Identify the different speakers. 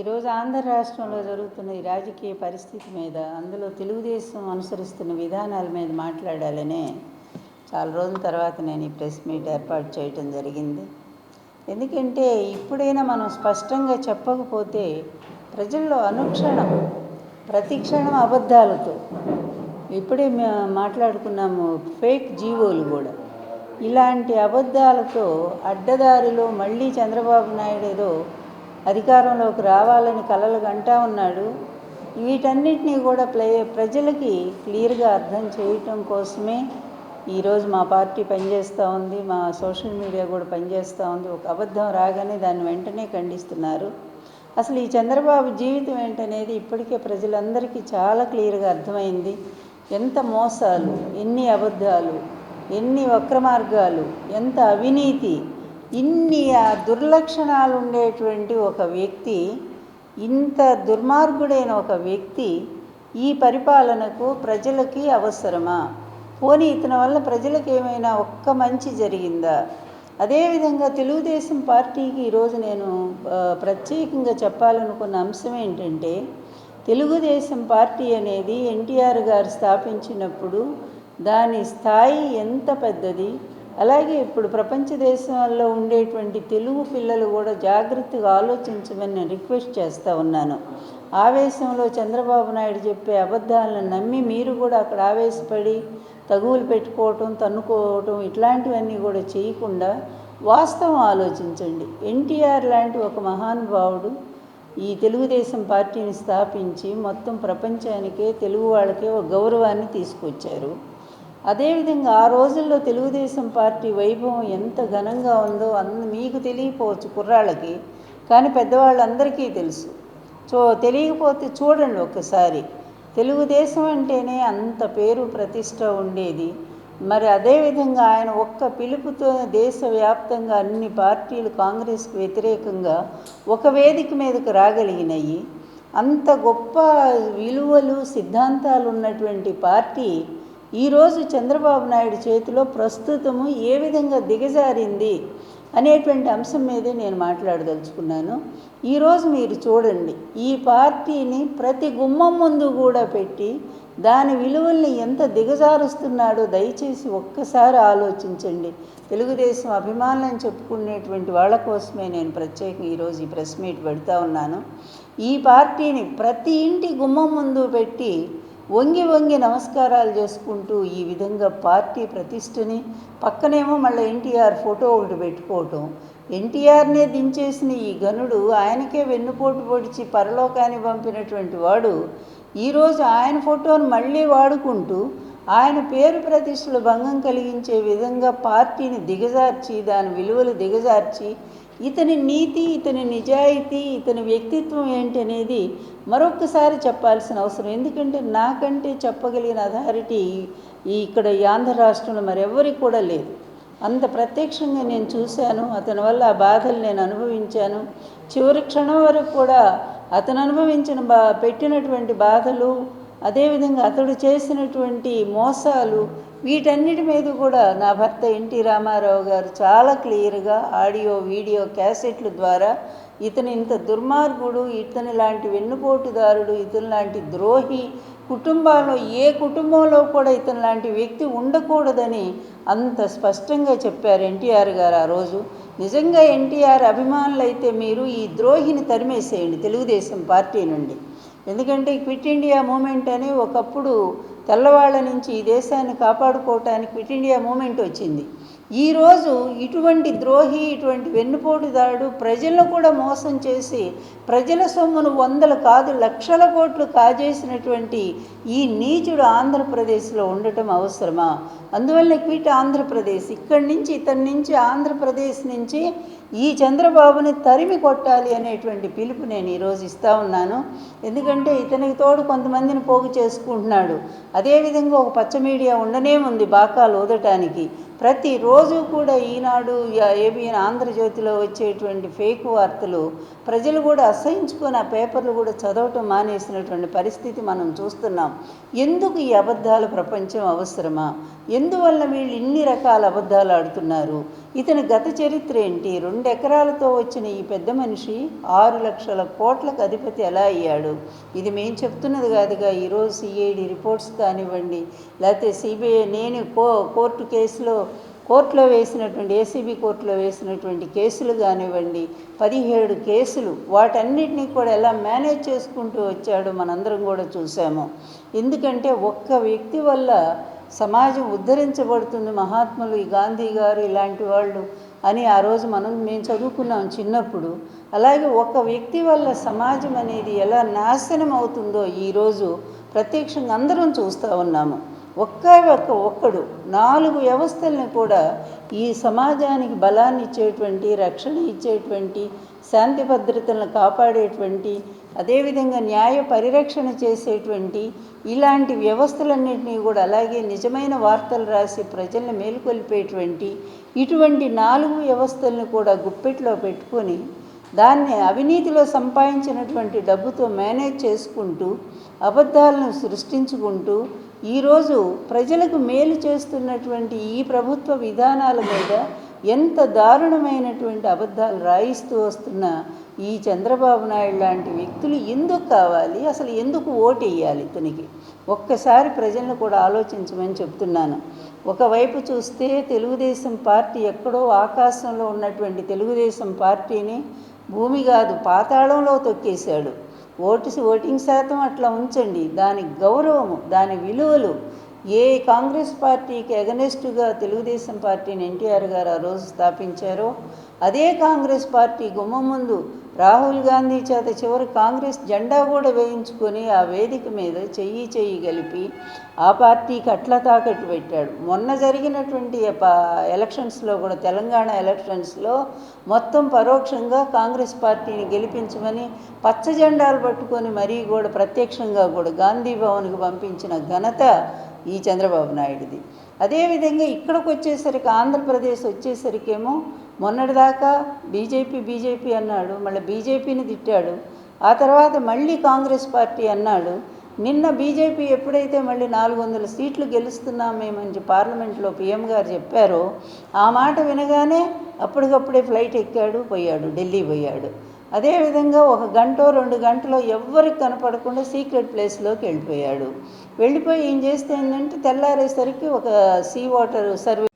Speaker 1: ఈరోజు ఆంధ్ర రాష్ట్రంలో జరుగుతున్న ఈ రాజకీయ పరిస్థితి మీద అందులో తెలుగుదేశం అనుసరిస్తున్న విధానాల మీద మాట్లాడాలనే చాలా రోజుల తర్వాత నేను ఈ ప్రెస్ మీట్ ఏర్పాటు చేయటం జరిగింది. ఎందుకంటే ఇప్పుడైనా మనం స్పష్టంగా చెప్పకపోతే ప్రజల్లో అనుక్షణం ప్రతిక్షణం అబద్ధాలతో ఇప్పుడే మాట్లాడుకున్నాము ఫేక్ జీవోలు కూడా. ఇలాంటి అబద్ధాలతో అడ్డదారిలో మళ్ళీ చంద్రబాబు నాయుడు ఏదో అధికారంలోకి రావాలని కలలు గంటా ఉన్నాడు. వీటన్నిటినీ కూడా ప్లే ప్రజలకి క్లియర్గా అర్థం చేయటం కోసమే ఈరోజు మా పార్టీ పనిచేస్తూ ఉంది మా సోషల్ మీడియా కూడా పనిచేస్తూ ఉంది. ఒక అబద్ధం రాగానే దాన్ని వెంటనే ఖండిస్తున్నారు. అసలు ఈ చంద్రబాబు జీవితం ఏంటనేది ఇప్పటికే ప్రజలందరికీ చాలా క్లియర్గా అర్థమైంది. ఎంత మోసాలు ఎన్ని అబద్ధాలు ఎన్ని వక్ర మార్గాలు ఎంత అవినీతి ఇన్ని ఆ దుర్లక్షణాలు ఉండేటువంటి ఒక వ్యక్తి ఇంత దుర్మార్గుడైన ఒక వ్యక్తి ఈ పరిపాలనకు ప్రజలకి అవసరమా? పోనీ ఇతని వల్ల ప్రజలకు ఏమైనా ఒక్క మంచి జరిగిందా? అదేవిధంగా తెలుగుదేశం పార్టీకి ఈరోజు నేను ప్రత్యేకంగా చెప్పాలనుకున్న అంశం ఏంటంటే తెలుగుదేశం పార్టీ అనేది ఎన్టీఆర్ గారు స్థాపించినప్పుడు దాని స్థాయి ఎంత పెద్దది? అలాగే ఇప్పుడు ప్రపంచ దేశాల్లో ఉండేటువంటి తెలుగు పిల్లలు కూడా జాగ్రత్తగా ఆలోచించమని నేను రిక్వెస్ట్ చేస్తూ ఉన్నాను. ఆవేశంలో చంద్రబాబు నాయుడు చెప్పే అబద్ధాలను నమ్మి మీరు కూడా అక్కడ ఆవేశపడి తగువులు పెట్టుకోవటం తన్నుకోవటం ఇట్లాంటివన్నీ కూడా చేయకుండా వాస్తవం ఆలోచించండి. ఎన్టీఆర్ లాంటి ఒక మహానుభావుడు ఈ తెలుగుదేశం పార్టీని స్థాపించి మొత్తం ప్రపంచానికే తెలుగు వాళ్ళకే ఒక గౌరవాన్ని తీసుకొచ్చారు. అదేవిధంగా ఆ రోజుల్లో తెలుగుదేశం పార్టీ వైభవం ఎంత ఘనంగా ఉందో అంద మీకు తెలియకపోవచ్చు కుర్రాళ్ళకి కానీ పెద్దవాళ్ళందరికీ తెలుసు. చూ తెలియకపోతే చూడండి ఒక్కసారి. తెలుగుదేశం అంటేనే అంత పేరు ప్రతిష్ట ఉండేది. మరి అదేవిధంగా ఆయన ఒక్క పిలుపుతో దేశవ్యాప్తంగా అన్ని పార్టీలు కాంగ్రెస్కి వ్యతిరేకంగా ఒక వేదిక మీదకు రాగలిగినాయి. అంత గొప్ప విలువలు సిద్ధాంతాలు ఉన్నటువంటి పార్టీ ఈరోజు చంద్రబాబు నాయుడు చేతిలో ప్రస్తుతము ఏ విధంగా దిగజారింది అనేటువంటి అంశం మీదే నేను మాట్లాడదలుచుకున్నాను. ఈరోజు మీరు చూడండి ఈ పార్టీని ప్రతి గుమ్మం ముందు కూడా పెట్టి దాని విలువల్ని ఎంత దిగజారుస్తున్నాడో దయచేసి ఒక్కసారి ఆలోచించండి. తెలుగుదేశం అభిమానులను చెప్పుకునేటువంటి వాళ్ళ కోసమే నేను ప్రత్యేకంగా ఈరోజు ఈ ప్రెస్ మీట్ పెడతా ఉన్నాను. ఈ పార్టీని ప్రతి ఇంటి గుమ్మం ముందు పెట్టి వంగి వంగి నమస్కారాలు చేసుకుంటూ ఈ విధంగా పార్టీ ప్రతిష్టని పక్కనేమో మళ్ళీ ఎన్టీఆర్ ఫోటో ఒకటి పెట్టుకోవటం. ఎన్టీఆర్నే దించేసిన ఈ గనుడు ఆయనకే వెన్నుపోటు పొడిచి పరలోకాన్ని పంపినటువంటి వాడు ఈరోజు ఆయన ఫోటోను మళ్ళీ వాడుకుంటూ ఆయన పేరు ప్రతిష్టలు భంగం కలిగించే విధంగా పార్టీని దిగజార్చి దాని విలువలు దిగజార్చి ఇతని నీతి ఇతని నిజాయితీ ఇతని వ్యక్తిత్వం ఏంటి అనేది మరొకసారి చెప్పాల్సిన అవసరం. ఎందుకంటే నాకంటే చెప్పగలిగిన అథారిటీ ఈ ఇక్కడ ఈ ఆంధ్ర రాష్ట్రంలో మరెవరికి కూడా లేదు. అంత ప్రత్యక్షంగా నేను చూశాను అతని వల్ల ఆ బాధలు నేను అనుభవించాను. చివరి క్షణం వరకు కూడా అతను అనుభవించిన బా పెట్టినటువంటి బాధలు అదేవిధంగా అతడు చేసినటువంటి మోసాలు వీటన్నిటి మీద కూడా నా భర్త ఎన్టీ రామారావు గారు చాలా క్లియర్గా ఆడియో వీడియో క్యాసెట్ల ద్వారా ఇతను ఇంత దుర్మార్గుడు ఇతని లాంటి వెన్నుపోటుదారుడు ఇతని లాంటి ద్రోహి కుటుంబాల్లో ఏ కుటుంబంలో కూడా ఇతని లాంటి వ్యక్తి ఉండకూడదని అంత స్పష్టంగా చెప్పారు ఎన్టీఆర్ గారు ఆ రోజు. నిజంగా ఎన్టీఆర్ అభిమానులైతే మీరు ఈ ద్రోహిని తరిమేసేయండి తెలుగుదేశం పార్టీ నుండి. ఎందుకంటే క్విట్ ఇండియా మూమెంట్ అని ఒకప్పుడు తెల్లవాళ్ళ నుంచి ఈ దేశాన్ని కాపాడుకోవటానికి క్విట్ ఇండియా మూమెంట్ వచ్చింది. ఈరోజు ఇటువంటి ద్రోహి ఇటువంటి వెన్నుపోటుదారుడు ప్రజలను కూడా మోసం చేసి ప్రజల సొమ్మును వందలు కాదు లక్షల కోట్లు కాజేసినటువంటి ఈ నీచుడు ఆంధ్రప్రదేశ్లో ఉండటం అవసరమా? అందువల్ల క్విట్ ఆంధ్రప్రదేశ్. ఇక్కడి నుంచి ఇతని నుంచి ఆంధ్రప్రదేశ్ నుంచి ఈ చంద్రబాబుని తరిమి కొట్టాలి అనేటువంటి పిలుపు నేను ఈరోజు ఇస్తా ఉన్నాను. ఎందుకంటే ఇతనికి తోడు కొంతమందిని పోగు చేసుకుంటున్నాడు. అదేవిధంగా ఒక పచ్చ మీడియా ఉండనే ఉంది బాకాలు ఊదటానికి ప్రతిరోజు కూడా ఈనాడు ఏబిఎన్ ఆంధ్రజ్యోతిలో వచ్చేటువంటి ఫేక్ వార్తలు ప్రజలు కూడా అసహించుకొని ఆ పేపర్లు కూడా చదవటం మానేసినటువంటి పరిస్థితి మనం చూస్తున్నాం. ఎందుకు ఈ అబద్ధాల ప్రపంచం అవసరమా? ఎందువల్ల వీళ్ళు ఇన్ని రకాల అబద్ధాలు ఆడుతున్నారు? ఇతని గత చరిత్ర ఏంటి? రెండు ఎకరాలతో వచ్చిన ఈ పెద్ద మనిషి ఆరు లక్షల కోట్లకు అధిపతి ఎలా అయ్యాడు? ఇది మేము చెప్తున్నది కాదుగా ఈరోజు సిఐడి రిపోర్ట్స్ కానివ్వండి లేకపోతే సిబిఐ నేను కో కోర్టు కేసులో కోర్టులో వేసినటువంటి ఏసీబీ కోర్టులో వేసినటువంటి కేసులు కానివ్వండి పదిహేడు కేసులు వాటన్నిటినీ కూడా ఎలా మేనేజ్ చేసుకుంటూ వచ్చాడో మనందరం కూడా చూసాము. ఎందుకంటే ఒక్క వ్యక్తి వల్ల సమాజం ఉద్ధరించబడుతుంది మహాత్ములు ఈ గాంధీ గారు ఇలాంటి వాళ్ళు అని ఆ రోజు మనం మేము చదువుకున్నాం చిన్నప్పుడు. అలాగే ఒక వ్యక్తి వల్ల సమాజం అనేది ఎలా నాశనం అవుతుందో ఈరోజు ప్రత్యక్షంగా అందరం చూస్తూ ఉన్నాము. ఒక్క ఒక్క ఒక్కడు నాలుగు వ్యవస్థల్ని కూడా ఈ సమాజానికి బలాన్ని ఇచ్చేటువంటి రక్షణ ఇచ్చేటువంటి శాంతి భద్రతలను కాపాడేటువంటి అదేవిధంగా న్యాయ పరిరక్షణ చేసేటువంటి ఇలాంటి వ్యవస్థలన్నింటినీ కూడా అలాగే నిజమైన వార్తలు రాసి ప్రజల్ని మేలుకొల్పేటువంటి ఇటువంటి నాలుగు వ్యవస్థలను కూడా గుప్పెట్లో పెట్టుకొని దాన్ని అవినీతిలో సంపాదించినటువంటి డబ్బుతో మేనేజ్ చేసుకుంటూ అబద్ధాలను సృష్టించుకుంటూ ఈరోజు ప్రజలకు మేలు చేస్తున్నటువంటి ఈ ప్రభుత్వ విధానాల మీద ఎంత దారుణమైనటువంటి అబద్ధాలు రాయిస్తూ వస్తున్న ఈ చంద్రబాబు నాయుడు లాంటి వ్యక్తులు ఎందుకు కావాలి? అసలు ఎందుకు ఓటు వేయాలి ఇతనికి? ఒక్కసారి ప్రజలను కూడా ఆలోచించమని చెప్తున్నాను. ఒకవైపు చూస్తే తెలుగుదేశం పార్టీ ఎక్కడో ఆకాశంలో ఉన్నటువంటి తెలుగుదేశం పార్టీని భూమి కాదు పాతాళంలో తొక్కేశాడు. ఓటు ఓటింగ్ శాతం అట్లా ఉంచండి. దాని గౌరవము దాని విలువలు ఏ కాంగ్రెస్ పార్టీకి అగనెస్టుగా తెలుగుదేశం పార్టీని ఎన్టీఆర్ గారు ఆ రోజు స్థాపించారో అదే కాంగ్రెస్ పార్టీ గుమ్మ ముందు రాహుల్ గాంధీ చేత చివరి కాంగ్రెస్ జెండా కూడా వేయించుకొని ఆ వేదిక మీద చెయ్యి చెయ్యి కలిపి ఆ పార్టీకి అట్లా తాకట్టు పెట్టాడు. మొన్న జరిగినటువంటి ఎలక్షన్స్లో కూడా తెలంగాణ ఎలక్షన్స్లో మొత్తం పరోక్షంగా కాంగ్రెస్ పార్టీని గెలిపించమని పచ్చ జెండాలు పట్టుకొని మరీ కూడా ప్రత్యక్షంగా కూడా గాంధీ భవన్కి పంపించిన ఘనత ఈ చంద్రబాబు నాయుడిది. అదేవిధంగా ఇక్కడికి వచ్చేసరికి ఆంధ్రప్రదేశ్ వచ్చేసరికేమో మొన్నటిదాకా బీజేపీ బీజేపీ అన్నాడు మళ్ళీ బీజేపీని తిట్టాడు. ఆ తర్వాత మళ్ళీ కాంగ్రెస్ పార్టీ అన్నాడు నిన్న బీజేపీ ఎప్పుడైతే మళ్ళీ నాలుగు వందల సీట్లు గెలుస్తున్నాం మేమని పార్లమెంట్లో పీఎం గారు చెప్పారో ఆ మాట వినగానే అప్పటికప్పుడే ఫ్లైట్ ఎక్కాడు పోయాడు ఢిల్లీ పోయాడు. అదేవిధంగా ఒక గంట రెండు గంటలో ఎవ్వరికి కనపడకుండా సీక్రెట్ ప్లేస్లోకి వెళ్ళిపోయాడు. వెళ్ళిపోయి ఏం చేస్తే ఏంటంటే తెల్లారేసరికి ఒక సీ వాటర్ సర్వే